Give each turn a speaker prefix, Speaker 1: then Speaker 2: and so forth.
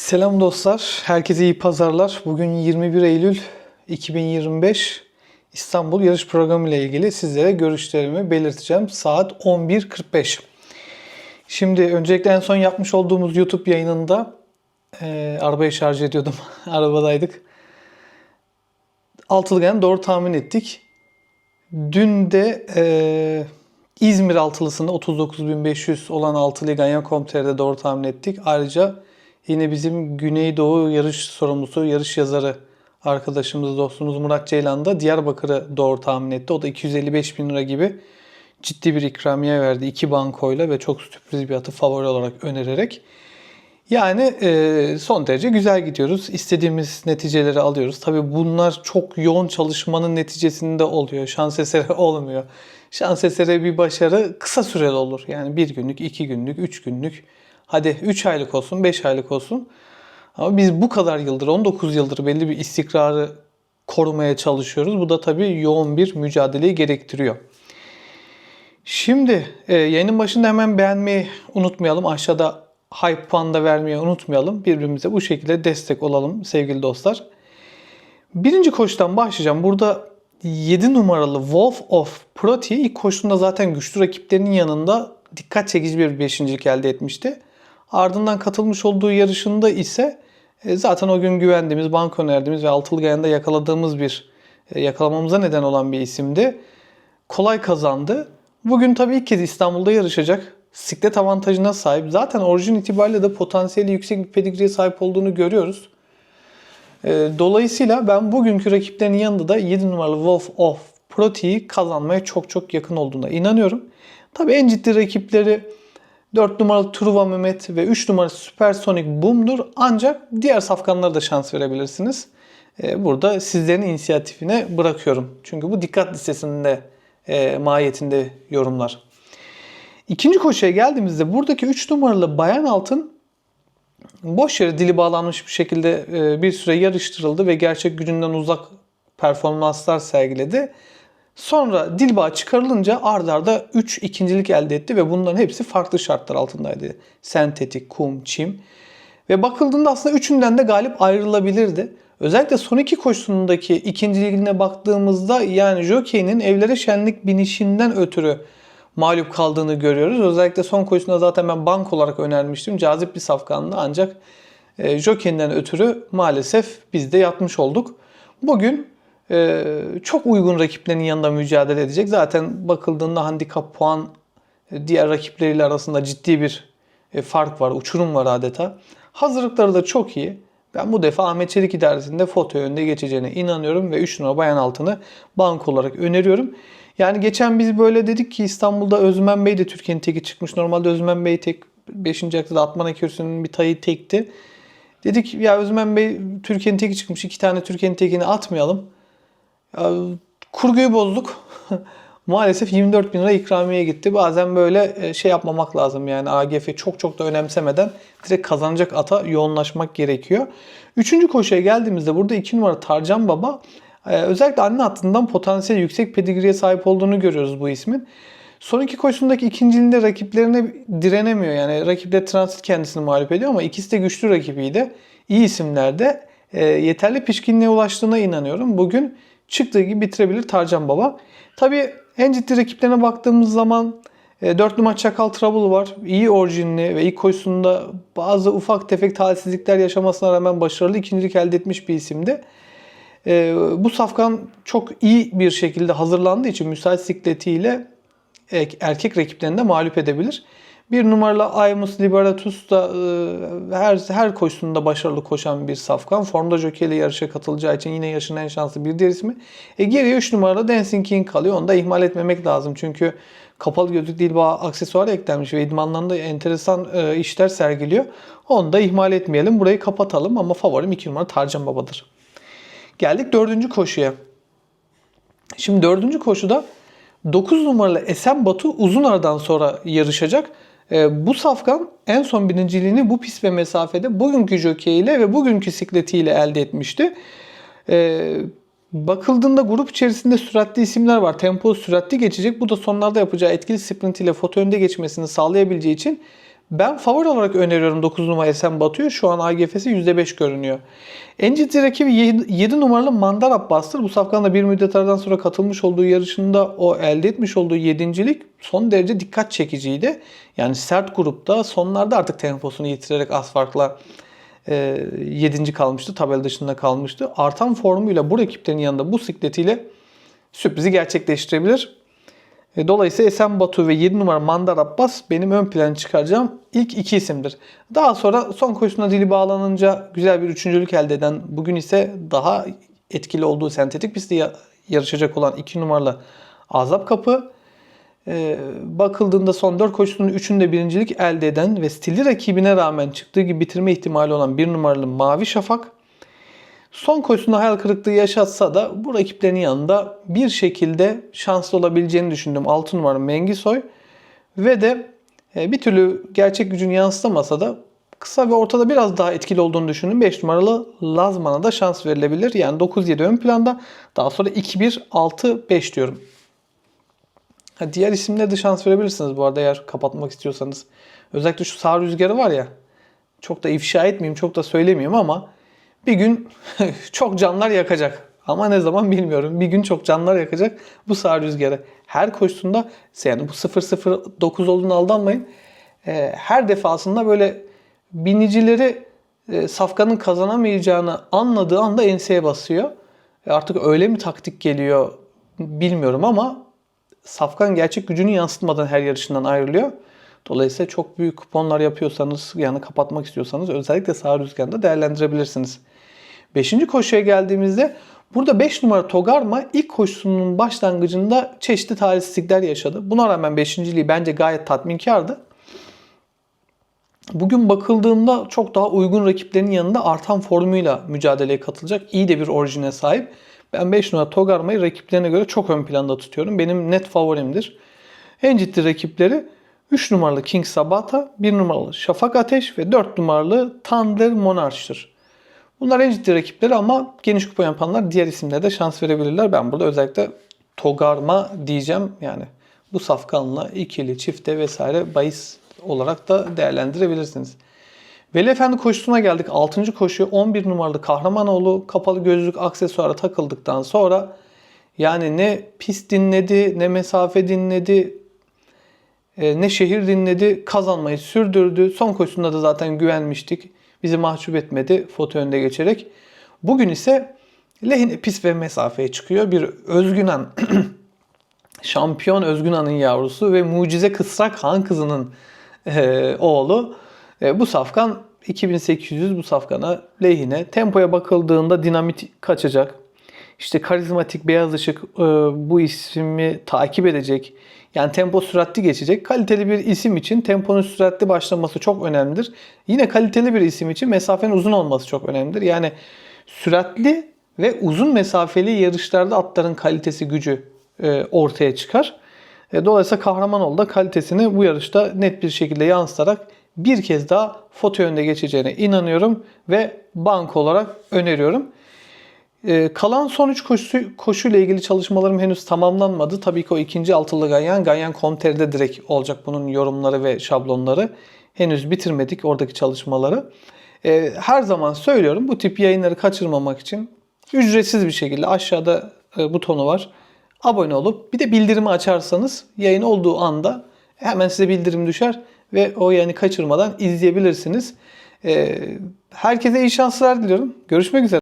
Speaker 1: Selam dostlar, herkese iyi pazarlar. Bugün 21 Eylül 2025 İstanbul yarış programı ile ilgili sizlere görüşlerimi belirteceğim. Saat 11.45. Şimdi öncelikle en son yapmış olduğumuz YouTube yayınında e, arabayı şarj ediyordum. Arabadaydık. Altılıgen doğru tahmin ettik. Dün de e, İzmir altılısında 39.500 olan altılı Ganyan.com.tr'de doğru tahmin ettik. Ayrıca yine bizim Güneydoğu yarış sorumlusu, yarış yazarı arkadaşımız, dostumuz Murat Ceylan da Diyarbakır'ı doğru tahmin etti. O da 255 bin lira gibi ciddi bir ikramiye verdi iki bankoyla ve çok sürpriz bir atı favori olarak önererek. Yani e, son derece güzel gidiyoruz. İstediğimiz neticeleri alıyoruz. Tabii bunlar çok yoğun çalışmanın neticesinde oluyor. Şans eseri olmuyor. Şans eseri bir başarı kısa süreli olur. Yani bir günlük, iki günlük, üç günlük. Hadi 3 aylık olsun, 5 aylık olsun. Ama biz bu kadar yıldır, 19 yıldır belli bir istikrarı korumaya çalışıyoruz. Bu da tabii yoğun bir mücadeleyi gerektiriyor. Şimdi e, yayının başında hemen beğenmeyi unutmayalım. Aşağıda hype puan da vermeyi unutmayalım. Birbirimize bu şekilde destek olalım sevgili dostlar. Birinci koşudan başlayacağım. Burada 7 numaralı Wolf of Proti ilk koşusunda zaten güçlü rakiplerinin yanında dikkat çekici bir beşincilik elde etmişti. Ardından katılmış olduğu yarışında ise e, zaten o gün güvendiğimiz, banko önerdiğimiz ve altılı gayanda yakaladığımız bir e, yakalamamıza neden olan bir isimdi. Kolay kazandı. Bugün tabii ilk kez İstanbul'da yarışacak. Siklet avantajına sahip. Zaten orijin itibariyle de potansiyeli yüksek bir pedigriye sahip olduğunu görüyoruz. E, Dolayısıyla ben bugünkü rakiplerinin yanında da 7 numaralı Wolf of Prote'yi kazanmaya çok çok yakın olduğuna inanıyorum. Tabii en ciddi rakipleri 4 numaralı Truva Mehmet ve 3 numaralı Supersonic Boom'dur. Ancak diğer safkanlara da şans verebilirsiniz. Ee, Burada sizlerin inisiyatifine bırakıyorum. Çünkü bu dikkat listesinde e, mahiyetinde yorumlar. İkinci koşuya geldiğimizde buradaki 3 numaralı Bayan Altın boş yere dili bağlanmış bir şekilde e, bir süre yarıştırıldı ve gerçek gücünden uzak performanslar sergiledi. Sonra dil bağı çıkarılınca ardarda arda 3 ikincilik elde etti ve bunların hepsi farklı şartlar altındaydı. Sentetik, kum, çim. Ve bakıldığında aslında üçünden de galip ayrılabilirdi. Özellikle son iki koşusundaki ikinciliğine baktığımızda yani Jockey'nin evlere şenlik binişinden ötürü mağlup kaldığını görüyoruz. Özellikle son koşusunda zaten ben bank olarak önermiştim. Cazip bir safkandı ancak e, Jockey'den ötürü maalesef biz de yatmış olduk. Bugün çok uygun rakiplerin yanında mücadele edecek. Zaten bakıldığında handikap puan e, diğer rakipleriyle arasında ciddi bir e, fark var, uçurum var adeta. Hazırlıkları da çok iyi. Ben bu defa Ahmet Çelik idaresinde foto önde geçeceğine inanıyorum ve 3 numara bayan altını bank olarak öneriyorum. Yani geçen biz böyle dedik ki İstanbul'da Özmen Bey de Türkiye'nin teki çıkmış. Normalde Özmen Bey tek 5. aktada Atman Ekürüsü'nün bir tayı tekti. Dedik ya Özmen Bey Türkiye'nin teki çıkmış. iki tane Türkiye'nin tekini atmayalım. Ya, kurguyu bozduk. Maalesef 24 bin lira ikramiye gitti. Bazen böyle e, şey yapmamak lazım yani AGF çok çok da önemsemeden direkt kazanacak ata yoğunlaşmak gerekiyor. Üçüncü koşuya geldiğimizde burada 2 numara Tarcan Baba e, özellikle anne hattından potansiyel yüksek pedigriye sahip olduğunu görüyoruz bu ismin. Son iki koşusundaki ikinciliğinde rakiplerine direnemiyor. Yani rakipler transit kendisini mağlup ediyor ama ikisi de güçlü rakibiydi. İyi isimlerde e, yeterli pişkinliğe ulaştığına inanıyorum. Bugün çıktığı gibi bitirebilir Tarcan Baba. Tabii en ciddi rakiplerine baktığımız zaman 4 numara Çakal Trouble var. İyi orijinli ve ilk koşusunda bazı ufak tefek talihsizlikler yaşamasına rağmen başarılı ikincilik elde etmiş bir isimdi. E, bu safkan çok iyi bir şekilde hazırlandığı için müsait sikletiyle erkek rakiplerini de mağlup edebilir. Bir numaralı Aymus Liberatus da e, her her koşusunda başarılı koşan bir safkan. Formda jockey ile yarışa katılacağı için yine yaşın en şanslı bir diğer ismi. E, geriye 3 numaralı Dancing King kalıyor. Onu da ihmal etmemek lazım. Çünkü kapalı gözlük değil bağ aksesuar eklenmiş ve idmanlarında enteresan e, işler sergiliyor. Onu da ihmal etmeyelim. Burayı kapatalım ama favorim 2 numara Tarcan Baba'dır. Geldik dördüncü koşuya. Şimdi dördüncü koşuda 9 numaralı Esen Batu uzun aradan sonra yarışacak. E, bu safkan en son birinciliğini bu pist ve mesafede bugünkü jockey ve bugünkü sikletiyle elde etmişti. E, bakıldığında grup içerisinde süratli isimler var. Tempo süratli geçecek. Bu da sonlarda yapacağı etkili sprint ile foto önde geçmesini sağlayabileceği için Ben favori olarak öneriyorum 9 numara Esen Batu'yu. Şu an AGF'si %5 görünüyor. En ciddi rakibi 7 numaralı Mandar Abbas'tır. Bu safkanla bir müddet aradan sonra katılmış olduğu yarışında o elde etmiş olduğu yedincilik son derece dikkat çekiciydi. Yani sert grupta sonlarda artık temposunu yitirerek az farkla e, 7. kalmıştı. Tabela dışında kalmıştı. Artan formuyla bu rakiplerin yanında bu sikletiyle sürprizi gerçekleştirebilir. E, Dolayısıyla Esen Batu ve 7 numara Mandar Abbas benim ön plana çıkaracağım ilk iki isimdir. Daha sonra son koşusuna dili bağlanınca güzel bir üçüncülük elde eden bugün ise daha etkili olduğu sentetik pistte ya- yarışacak olan 2 numaralı Azap Kapı. E, bakıldığında son 4 koşusunun 3'ünde birincilik elde eden ve stili rakibine rağmen çıktığı gibi bitirme ihtimali olan 1 numaralı Mavi Şafak. Son koşusunda hayal kırıklığı yaşatsa da bu rakiplerinin yanında bir şekilde şanslı olabileceğini düşündüm. 6 numara Mengisoy ve de e, bir türlü gerçek gücünü yansıtamasa da kısa ve ortada biraz daha etkili olduğunu düşündüm. 5 numaralı Lazman'a da şans verilebilir. Yani 9-7 ön planda. Daha sonra 2-1-6-5 diyorum. Diğer isimlere de şans verebilirsiniz bu arada eğer kapatmak istiyorsanız. Özellikle şu sağ rüzgarı var ya. Çok da ifşa etmeyeyim, çok da söylemeyeyim ama bir gün çok canlar yakacak. Ama ne zaman bilmiyorum. Bir gün çok canlar yakacak bu sağ rüzgarı. Her koşusunda yani bu 0-0-9 olduğunu aldanmayın. Ee, her defasında böyle binicileri e, safkanın kazanamayacağını anladığı anda enseye basıyor. E, artık öyle mi taktik geliyor bilmiyorum ama Safkan gerçek gücünü yansıtmadan her yarışından ayrılıyor. Dolayısıyla çok büyük kuponlar yapıyorsanız yani kapatmak istiyorsanız özellikle sağ rüzgarında değerlendirebilirsiniz. Beşinci koşuya geldiğimizde burada 5 numara Togarma ilk koşusunun başlangıcında çeşitli talihsizlikler yaşadı. Buna rağmen beşinciliği bence gayet tatminkardı. Bugün bakıldığında çok daha uygun rakiplerin yanında artan formuyla mücadeleye katılacak iyi de bir orijine sahip. Ben 5 numara Togarma'yı rakiplerine göre çok ön planda tutuyorum. Benim net favorimdir. En ciddi rakipleri 3 numaralı King Sabata, 1 numaralı Şafak Ateş ve 4 numaralı Thunder Monarch'tır. Bunlar en ciddi rakipleri ama geniş kupa yapanlar diğer isimlere de şans verebilirler. Ben burada özellikle Togarma diyeceğim. Yani bu safkanla ikili, çifte vesaire bahis olarak da değerlendirebilirsiniz. Veli Efendi koşusuna geldik. 6. koşu 11 numaralı Kahramanoğlu kapalı gözlük aksesuara takıldıktan sonra yani ne pist dinledi, ne mesafe dinledi, e, ne şehir dinledi, kazanmayı sürdürdü. Son koşusunda da zaten güvenmiştik. Bizi mahcup etmedi foto önde geçerek. Bugün ise lehine pist ve mesafeye çıkıyor. Bir Özgünan, şampiyon Özgünan'ın yavrusu ve mucize kısrak Han kızının e, oğlu. E, bu safkan 2800 bu safkana lehine. Tempoya bakıldığında dinamit kaçacak. İşte karizmatik beyaz ışık e, bu ismi takip edecek. Yani tempo süratli geçecek. Kaliteli bir isim için temponun süratli başlaması çok önemlidir. Yine kaliteli bir isim için mesafenin uzun olması çok önemlidir. Yani süratli ve uzun mesafeli yarışlarda atların kalitesi, gücü e, ortaya çıkar. E, dolayısıyla Kahramanoğlu da kalitesini bu yarışta net bir şekilde yansıtarak bir kez daha foto önde geçeceğine inanıyorum ve bank olarak öneriyorum. Ee, kalan son 3 koşu, koşuyla ilgili çalışmalarım henüz tamamlanmadı. Tabii ki o ikinci altılı ganyan, ganyan.com.tr'de direkt olacak bunun yorumları ve şablonları. Henüz bitirmedik oradaki çalışmaları. Ee, her zaman söylüyorum bu tip yayınları kaçırmamak için ücretsiz bir şekilde aşağıda e, butonu var. Abone olup bir de bildirimi açarsanız yayın olduğu anda hemen size bildirim düşer ve o yayını kaçırmadan izleyebilirsiniz. Ee, herkese iyi şanslar diliyorum. Görüşmek üzere.